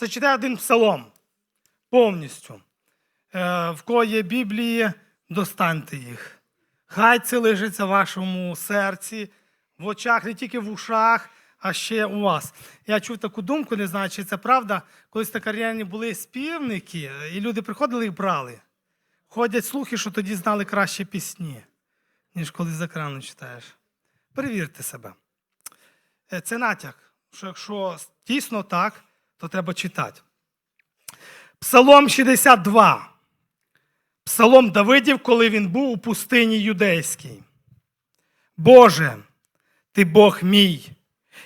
Зачитаю один псалом повністю. Е, в кого є Біблії, достаньте їх. Хай це лежиться в вашому серці, в очах, не тільки в ушах, а ще у вас. Я чув таку думку, не знаю, чи це правда. Колись на кар'єрні були співники, і люди приходили і брали. Ходять слухи, що тоді знали краще пісні, ніж коли з екрану читаєш. Перевірте себе. Е, Це натяк, що якщо дійсно так, то треба читати. Псалом 62. Псалом Давидів, коли він був у пустині юдейській. Боже, ти Бог мій,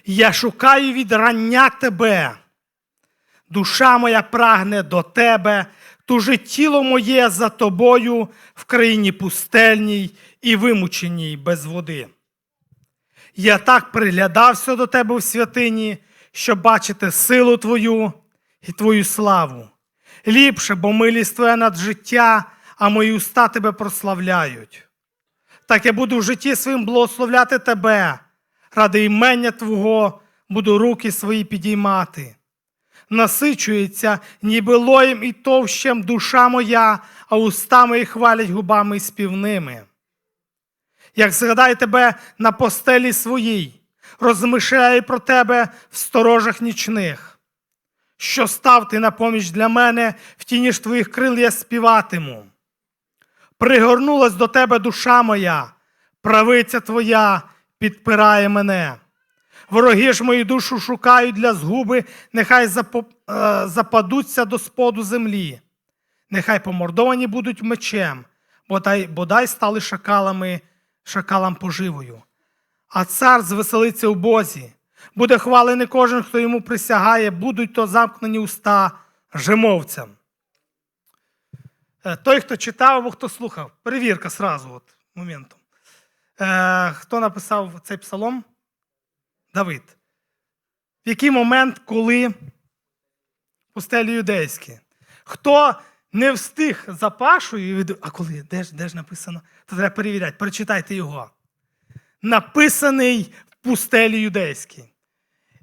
я шукаю від рання тебе. Душа моя прагне до тебе, туже тіло моє за тобою в країні пустельній і вимученій без води. Я так приглядався до тебе в святині, щоб бачити силу твою і твою славу. Ліпше, бо милість твоя над життя, а мої уста тебе прославляють. Так я буду в житті своїм благословляти тебе, ради імення Твого буду руки свої підіймати. Насичується ніби лоєм і товщем душа моя, а уста мої хвалять губами співними. Як згадаю тебе на постелі своїй, розмишляю про тебе в сторожах нічних. Що став ти на поміч для мене, в тіні ж твоїх крил я співатиму. Пригорнулась до тебе душа моя, правиця твоя підпирає мене. Вороги ж мою душу шукають для згуби, нехай е, западуться до споду землі, нехай помордовані будуть мечем, бодай, бодай стали шакалами, шакалам поживою. А цар звеселиться у Бозі. Буде хвалений кожен, хто йому присягає, будуть то замкнені уста жемовцям. Е, Той, хто читав або хто слухав, перевірка сразу, от, моментом. Е, хто написав цей псалом? Давид. В який момент, коли пустелі юдейські? Хто не встиг за Пашою, а коли? Де ж, де ж написано? То треба перевіряти, перечитайте його. Написаний в пустелі юдейській.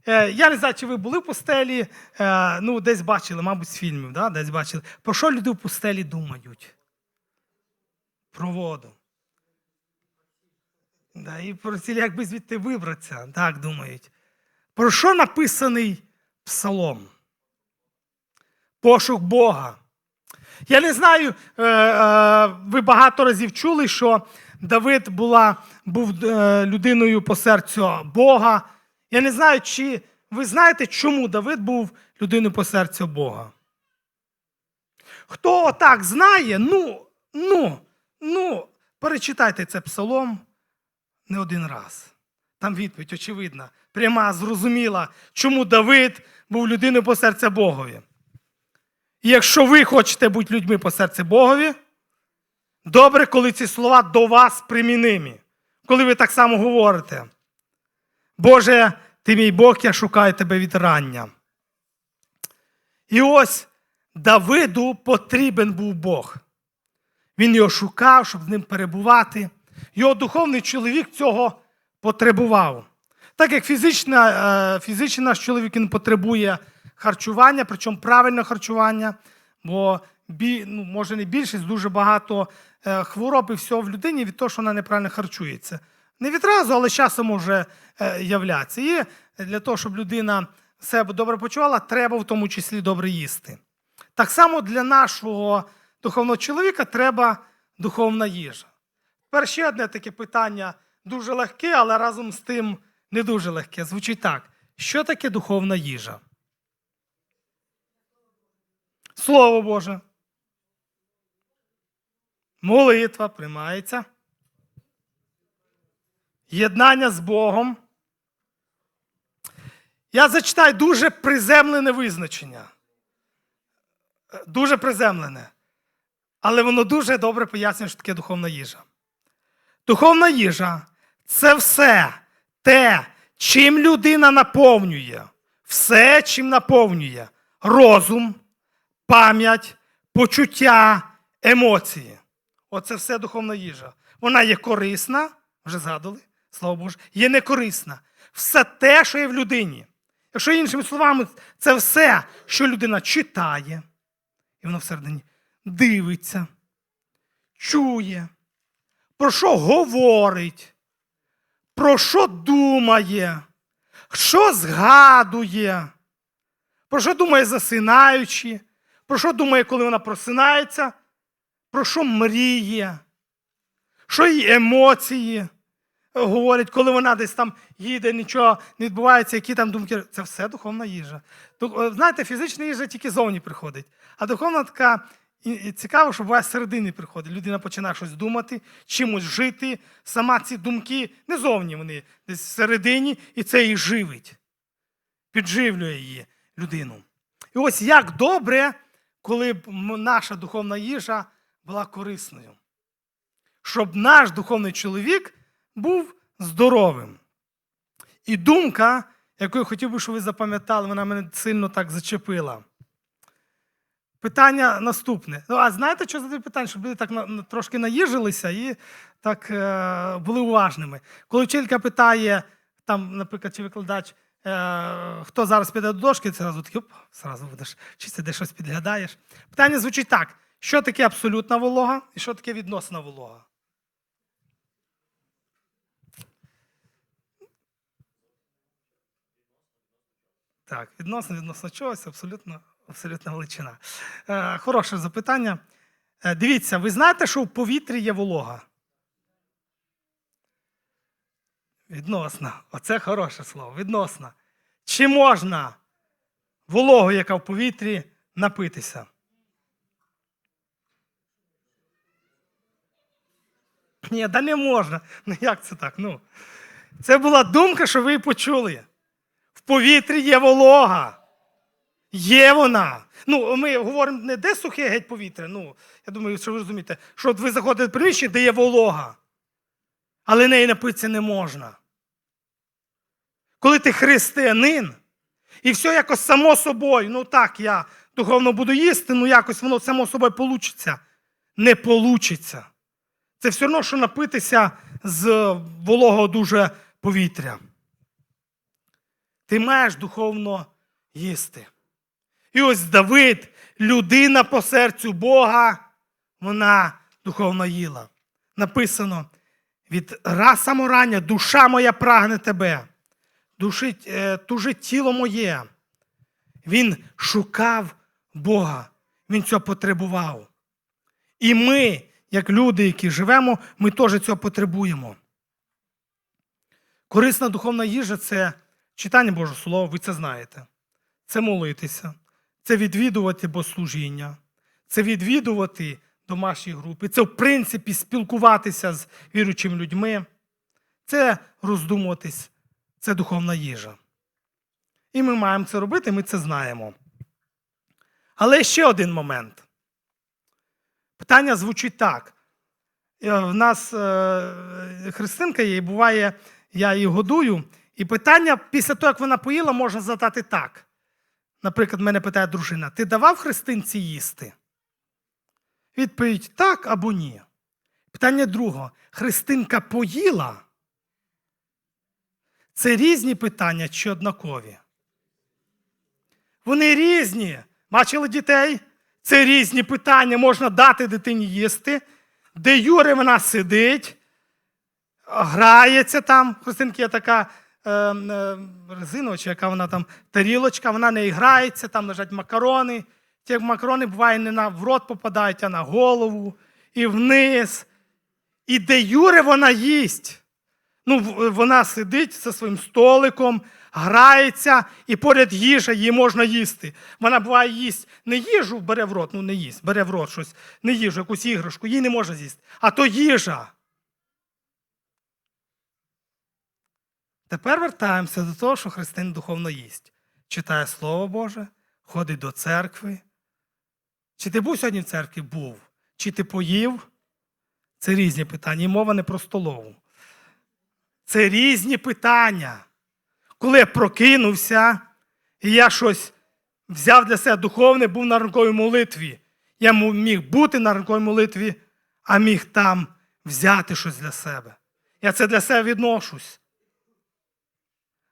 Е, я не знаю, чи ви були в пустелі, е, ну, десь бачили, мабуть, з фільмів, да? десь бачили. Про що люди в пустелі думають? Про воду. Да, і про цілі, як би звідти вибратися, так думають. Про що написаний псалом? Пошук Бога. Я не знаю, е, ви багато разів чули, що Давид була, був е, людиною по серцю Бога. Я не знаю, чи ви знаєте, чому Давид був людиною по серцю Бога. Хто так знає, ну, ну, ну, перечитайте це псалом не один раз. Там відповідь очевидна, пряма, зрозуміла, чому Давид був людиною по серцю Богові. І якщо ви хочете бути людьми по серцю Богові, добре, коли ці слова до вас примінимі, коли ви так само говорите. Боже, ти мій Бог, я шукаю тебе від рання. І ось Давиду потрібен був Бог. Він його шукав, щоб з ним перебувати. Його духовний чоловік цього потребував. Так як фізична, е, фізичний наш чоловік він потребує харчування, причому правильне харчування, бо ну, може не більшість, дуже багато хвороб і всього в людині від того, що вона неправильно харчується. Не відразу, але з часом може е, являтися. І для того, щоб людина себе добре почувала, треба в тому числі добре їсти. Так само для нашого духовного чоловіка треба духовна їжа. Тепер ще одне таке питання дуже легке, але разом з тим не дуже легке. Звучить так: що таке духовна їжа? Слово Боже. Молитва приймається. Єднання з Богом. Я зачитаю дуже приземлене визначення. Дуже приземлене. Але воно дуже добре пояснює, що таке духовна їжа. Духовна їжа це все те, чим людина наповнює, все, чим наповнює розум, пам'ять, почуття, емоції. Оце все духовна їжа. Вона є корисна, вже згадували, слава Богу, є некорисна. Все те, що є в людині. Якщо іншими словами, це все, що людина читає, і воно всередині дивиться, чує, про що говорить, про що думає, що згадує, про що думає засинаючи, про що думає, коли вона просинається, про що мріє, що її емоції говорять, коли вона десь там їде, нічого не відбувається, які там думки. Це все духовна їжа. Е, Знаєте, фізична їжа тільки зовні приходить, а духовна така і- цікаво, що буває зсередини приходить. Людина починає щось думати, чимось жити. Сама ці думки не зовні вони десь всередині, і це її живить, підживлює її людину. І ось як добре, коли наша духовна їжа була корисною. Щоб наш духовний чоловік був здоровим. І думка, яку я хотів би, щоб ви запам'ятали, вона мене сильно так зачепила. Питання наступне. Ну, а знаєте, що задаю питання? Щоб люди так на, трошки наїжилися і так е, були уважними. Коли вчителька питає, там, наприклад, чи викладач, е, хто зараз піде до дошки, це одразу такий, оп, зразу будеш вчитися, де щось підглядаєш. Питання звучить так: що таке абсолютна волога і що таке відносна волога? Так, відносно відносно чогось, абсолютно, абсолютна величина. Е, хороше запитання. Е, дивіться, ви знаєте, що в повітрі є волога? Відносно. Оце хороше слово. Відносно. Чи можна вологу, яка в повітрі, напитися? Ні, да не можна. Ну як це так? Ну, це була думка, що ви почули. В повітрі є волога. Є вона. Ну, ми говоримо не де сухе геть повітря. Ну, я думаю, що ви розумієте, що от ви заходите в приміщення, де є волога. Але неї напитися не можна. Коли ти християнин, і все якось само собою, ну так, я духовно буду їсти, ну якось воно само собою получиться. Не получиться. Це все одно, що напитися з вологого дуже повітря. Ти маєш духовно їсти. І ось Давид, людина по серцю Бога, вона духовно їла. Написано: від саморання душа моя прагне тебе, душить, е, тужить тіло моє. Він шукав Бога, він цього потребував. І ми, як люди, які живемо, ми теж цього потребуємо. Корисна духовна їжа це читання Божого Слова, ви це знаєте. Це молитися, це відвідувати богослужіння, це відвідувати домашні групи, це, в принципі, спілкуватися з віруючими людьми, це роздумуватись, це духовна їжа. І ми маємо це робити, ми це знаємо. Але ще один момент. Питання звучить так. Е, В нас е, христинка є, і буває, я її годую. І питання після того, як вона поїла, можна задати так. Наприклад, мене питає дружина: ти давав христинці їсти? Відповідь так або ні. Питання друге: Христинка поїла? Це різні питання чи однакові? Вони різні. Бачили дітей? Це різні питання. Можна дати дитині їсти, де Юре вона сидить, грається там. Христинки є така е, е, резинова, чи яка вона там тарілочка, вона не грається, там лежать макарони. Ті макарони буває не на в рот попадають, а на голову і вниз. І де Юре вона їсть. Ну, вона сидить за своїм столиком, грається, і поряд їжа її можна їсти. Вона буває їсть не їжу бере в рот, ну не їсть, бере в рот щось, не їжу, якусь іграшку, її не може з'їсти. А то їжа. Тепер вертаємося до того, що християнин духовно їсть. Читає Слово Боже, ходить до церкви. Чи ти був сьогодні в церкві? Був. Чи ти поїв? Це різні питання. І мова не про столову. Це різні питання. Коли я прокинувся, і я щось взяв для себе духовне, був на ранковій молитві. Я міг бути на ранковій молитві, а міг там взяти щось для себе. Я це для себе відношусь.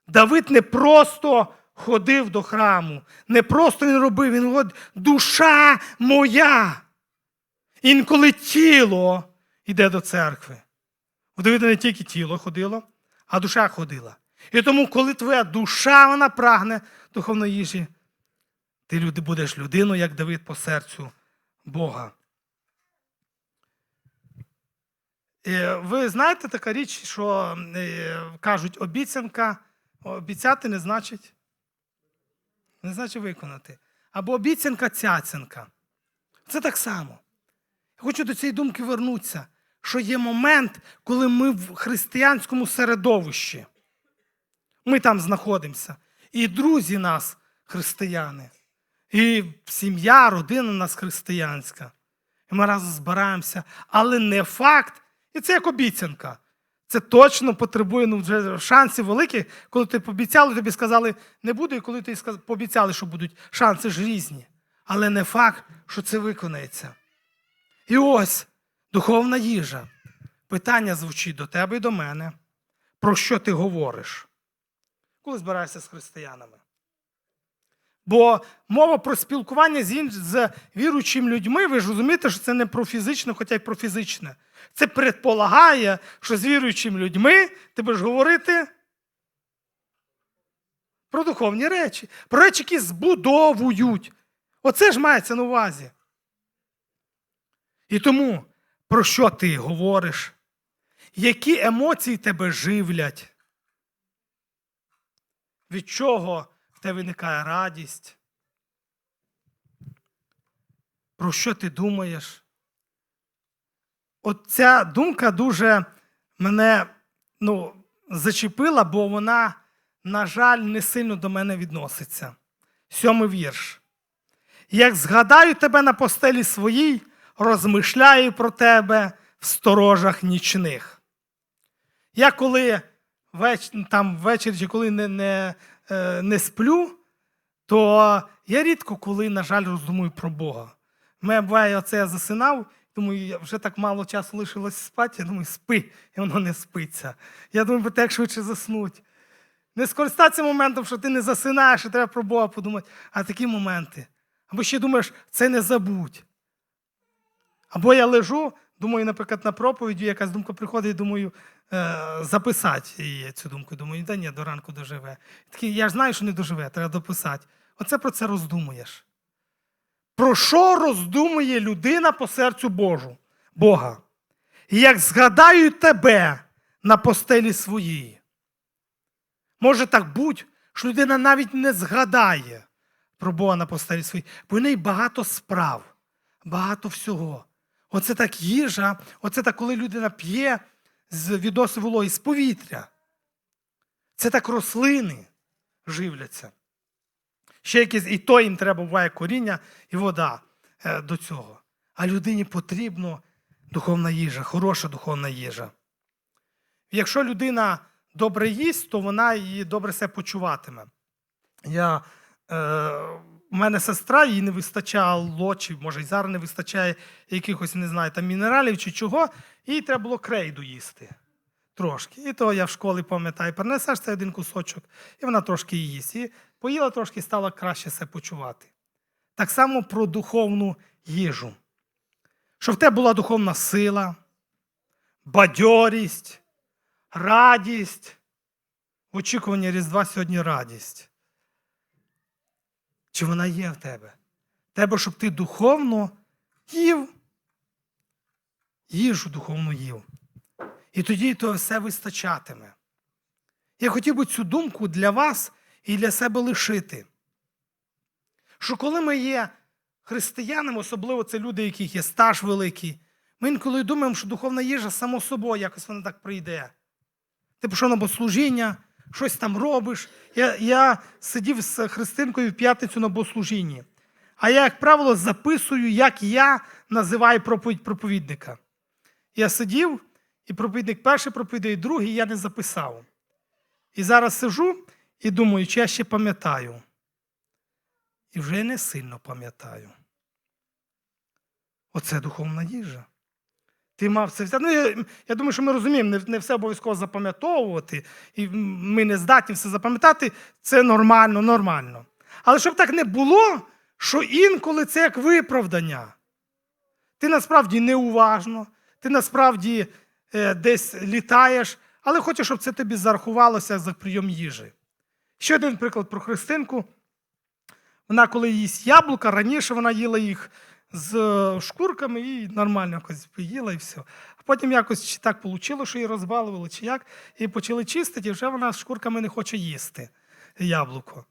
Давид не просто ходив до храму. Не просто він робив, він говорить, душа моя. Інколи тіло йде до церкви. Вдовіде не тільки тіло ходило, а душа ходила. І тому, коли твоя душа вона прагне духовної їжі, ти люди, будеш людиною, як Давид по серцю Бога. Ви знаєте така річ, що е, кажуть, обіцянка, обіцяти не значить, не значить виконати. Або обіцянка цяцянка. Це так само. Я хочу до цієї думки вернутися, що є момент, коли ми в християнському середовищі. Ми там знаходимося. І друзі нас християни. І сім'я, родина нас християнська. І ми разом збираємося. Але не факт, і це як обіцянка. Це точно потребує ну, вже шансів великих, коли ти пообіцяли, тобі сказали, не буде, і коли ти пообіцяли, що будуть шанси ж різні. Але не факт, що це виконається. І ось духовна їжа. Питання звучить до тебе і до мене. Про що ти говориш? Коли збираєшся з християнами? Бо мова про спілкування з, з віруючими людьми, ви ж розумієте, що це не про фізичне, хоча й про фізичне. Це предполагає, що з віруючими людьми ти будеш говорити про духовні речі, про речі, які збудовують. Оце ж мається на увазі. І тому, про що ти говориш? Які емоції тебе живлять? Від чого в тебе виникає радість? Про що ти думаєш? От ця думка дуже мене ну, зачепила, бо вона, на жаль, не сильно до мене відноситься. Сьомий вірш. Як згадаю тебе на постелі своїй, розмишляю про тебе в сторожах нічних. Я коли веч... там ввечері чи коли не, не, е, не сплю, то я рідко коли, на жаль, роздумую про Бога. Мене буває, оце я засинав, думаю, вже так мало часу лишилось спати, я думаю, спи, і воно не спиться. Я думаю, про те, як швидше заснуть. Не скористатися моментом, що ти не засинаєш, і треба про Бога подумати, а такі моменти. Або ще думаєш, це не забудь. Або я лежу, думаю, наприклад, на проповіді якась думка приходить, думаю, е, записати цю думку. Думаю, да ні, до ранку доживе. Такий, я ж знаю, що не доживе, треба дописати. Оце про це роздумуєш. Про що роздумує людина по серцю Божу, Бога? Як згадаю тебе на постелі своїй. Може так бути, що людина навіть не згадає про Бога на постелі своїй, бо в неї багато справ, багато всього. Оце так їжа, оце так, коли людина п'є з відоси вологі, з повітря. Це так рослини живляться. Ще якісь, і то їм треба буває коріння і вода е, до цього. А людині потрібна духовна їжа, хороша духовна їжа. Якщо людина добре їсть, то вона її добре себе почуватиме. Я, е, у мене сестра, їй не вистачало, чи може й зараз не вистачає якихось, не знаю, там мінералів чи чого, їй треба було крейду їсти. Трошки. І то я в школі пам'ятаю, принесеш цей один кусочок, і вона трошки її їсть. І поїла трошки, стала краще себе почувати. Так само про духовну їжу. Щоб в тебе була духовна сила, бадьорість, радість. В очікуванні Різдва сьогодні радість. Чи вона є в тебе? Тебе, щоб ти духовно їв, їжу духовну їв. І тоді то все вистачатиме. Я хотів би цю думку для вас і для себе лишити. Що коли ми є християнами, особливо це люди, яких є стаж великий, ми інколи думаємо, що духовна їжа само собою якось вона так прийде. Ти пішов на богослужіння, щось там робиш. Я я сидів з Христинкою в п'ятницю на богослужінні. А я, як правило, записую, як я називаю проповідь проповідника. Я сидів, і проповідник перший проповідає, другий я не записав. І зараз сижу і думаю, чи я ще пам'ятаю. І вже не сильно пам'ятаю. Оце духовна їжа. Ти мав це взяти. Ну, я, я думаю, що ми розуміємо, не, не все обов'язково запам'ятовувати, і ми не здатні все запам'ятати. Це нормально, нормально. Але щоб так не було, що інколи це як виправдання. Ти насправді неуважно, ти насправді е, десь літаєш, але хочеш, щоб це тобі зарахувалося за прийом їжі. Ще один приклад про Христинку. Вона, коли їсть яблука, раніше вона їла їх з шкурками і нормально якось поїла і все. А потім якось чи так вийшло, що її розбалували, чи як, і почали чистити, і вже вона з шкурками не хоче їсти яблуко.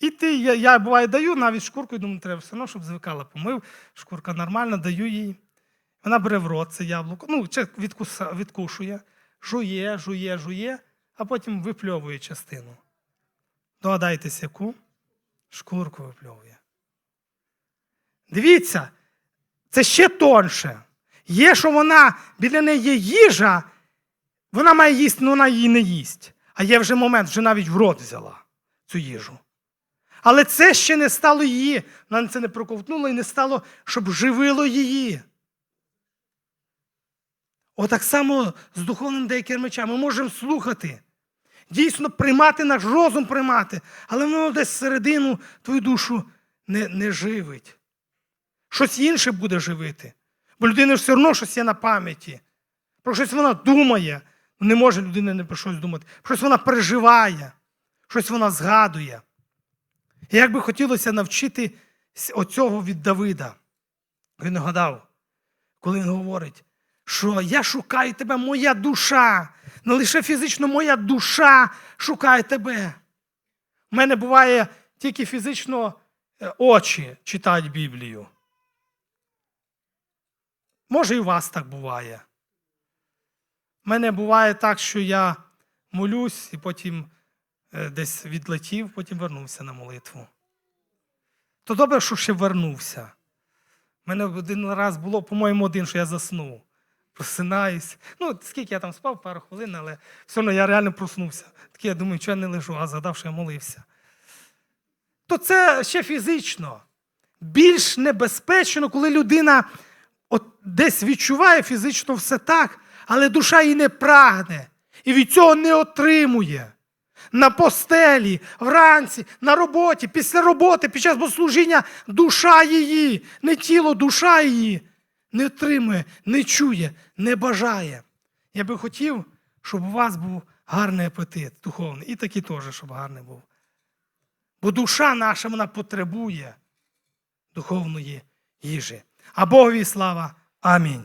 І ти, я, я буває даю навіть шкурку, і думаю, треба все одно, щоб звикала. Помив, шкурка нормальна, даю їй. Вона бере в рот це яблуко, ну, відкуса, відкушує, жує, жує, жує, а потім випльовує частину. Догадайтесь, яку? Шкурку випльовує. Дивіться, це ще тонше. Є, що вона біля неї є їжа, вона має їсти, але вона її не їсть. А є вже момент, вже навіть в рот взяла цю їжу. Але це ще не стало її. Вона це не проковтнула і не стало, щоб живило її. Отак само з духовним деякими речами. Ми можемо слухати, дійсно приймати наш розум приймати, але воно десь всередину твою душу не, не живить. Щось інше буде живити. Бо людина ж все одно щось є на пам'яті. Про щось вона думає. Не може людина не про щось думати. Щось вона переживає, щось вона згадує. І як би хотілося навчити оцього від Давида. Він гадав, коли він говорить, що я шукаю тебе, моя душа. Не лише фізично моя душа шукає тебе. У мене буває тільки фізично е, очі читають Біблію. Може, і у вас так буває. У мене буває так, що я молюсь і потім е, десь відлетів, потім вернувся на молитву. То добре, що ще вернувся. У мене один раз було, по-моєму, один, що я заснув. Просинаюсь. Ну, скільки я там спав, пару хвилин, але все одно я реально проснувся. Такий я думаю, що я не лежу, а згадав, що я молився. То це ще фізично. Більш небезпечно, коли людина десь відчуває фізично все так, але душа її не прагне і від цього не отримує. На постелі, вранці, на роботі, після роботи, під час богослужіння душа її, не тіло, душа її не отримує, не чує, не бажає. Я би хотів, щоб у вас був гарний апетит духовний, і такий теж, щоб гарний був. Бо душа наша вона потребує духовної їжі. А Богові слава. 아민.